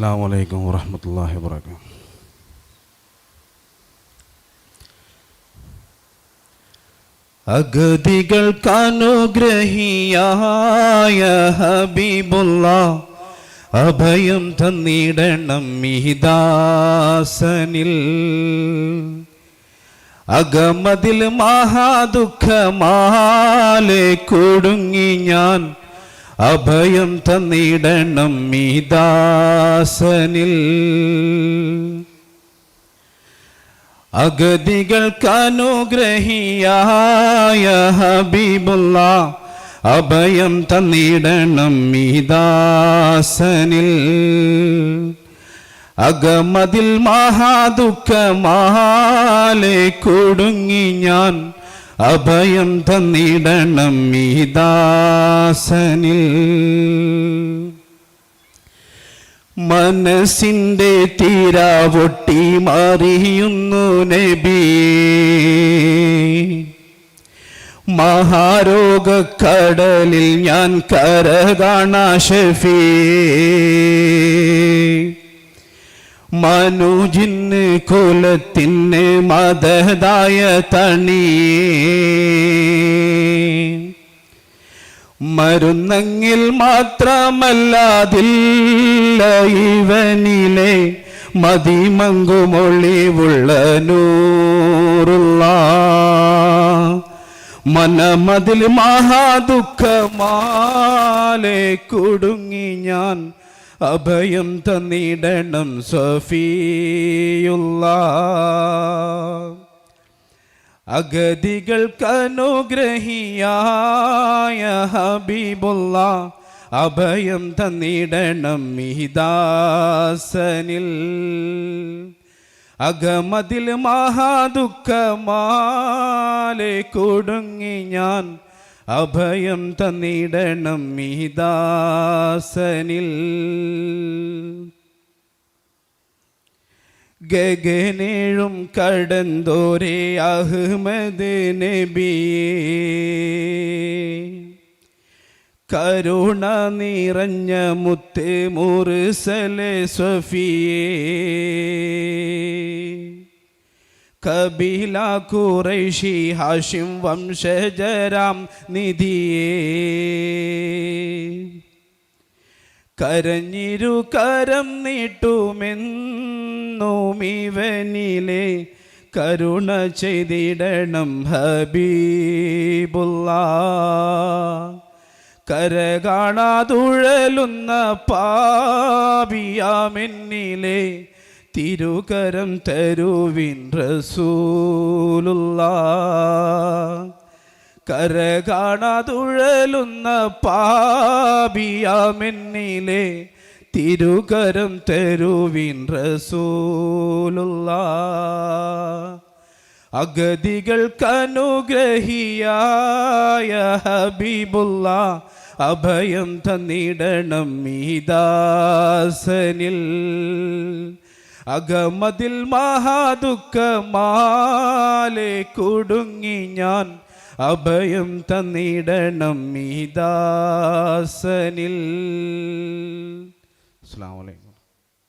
അസ്സാം വലൈക്കും വറഹമത്തല്ലാഹി വാബർക്കാ അഗതികൾക്കനുഗ്രഹിയായ ഹബീബുള്ള അഭയം തന്നിടണം മിഹിദാസനിൽ. അകമതിൽ മഹാദുഃഖമാലെ കുടുങ്ങി ഞാൻ അഭയം തന്നിടണം മീദാസനിൽ അഗതികൾക്കനുഗ്രഹിയായ ഹബീബുള്ള അഭയം തന്നിടണം മീദാസനിൽ അകമതിൽ മഹാദുഃഖമാലെ കുടുങ്ങി ഞാൻ അഭയം തന്നിടണം മീദാസനിൽ മനസ്സിന്റെ തീരാവൊട്ടി മറിയുന്നു നബി. മഹാരോഗക്കടലിൽ ഞാൻ കരകാണ ഷഫീ. മനുജിന് കുലത്തിന് മതതായ തണി മരുന്നെങ്കിൽ മാത്രമല്ലാതില്ല ഇവനിലെ മതിമങ്കുമൊളിവുള്ള നൂറുള്ള മനമതിൽ മഹാദുഃഖമാലെ കുടുങ്ങി ഞാൻ അഭയം തന്നിടണം സഫിയുള്ള. അഗതികൾക്കനുഗ്രഹിയായ ഹബീബുള്ള അഭയം തന്നിടണം മിഹിദാസനിൽ. അകമതിൽ മഹാദുഃഖമാലെ കുടുങ്ങി ഞാൻ അഭയം തന്നിടണം മിഹിദാസനിൽ ഗഗനേഴും കടന്തോരേ അഹ്മദ് നബിയേ. കരുണ നിറഞ്ഞ മുത്ത് മുറുസലെ സ്വഫിയേ. കബീല കുറൈഷി ഹാഷിം വംശജരാം നിധിയേ. കരഞ്ഞിരു കരം നീട്ടുമെന്നുമിവനിലെ കരുണ ചെയ്തിടണം ഹബീബുള്ള കര കാണാതുഴലുന്ന പാപിയാമെന്നിലെ തിരുകരം തരുവിൻ റസൂലുള്ള കര കാണാതുഴലുന്ന പാപിയാമെന്നിലെ തിരുകരം തരുവിൻ റസൂലുള്ള അഗതികൾക്കനുഗ്രഹിയായ ഹബീബുള്ള അഭയം തന്നിടണം മീദാസനിൽ അകമതിൽ മഹാദുഃഖമാലെ കുടുങ്ങി ഞാൻ അഭയം തന്നിടണം മീദാസനിൽ അസ്സാം വലൈക്കും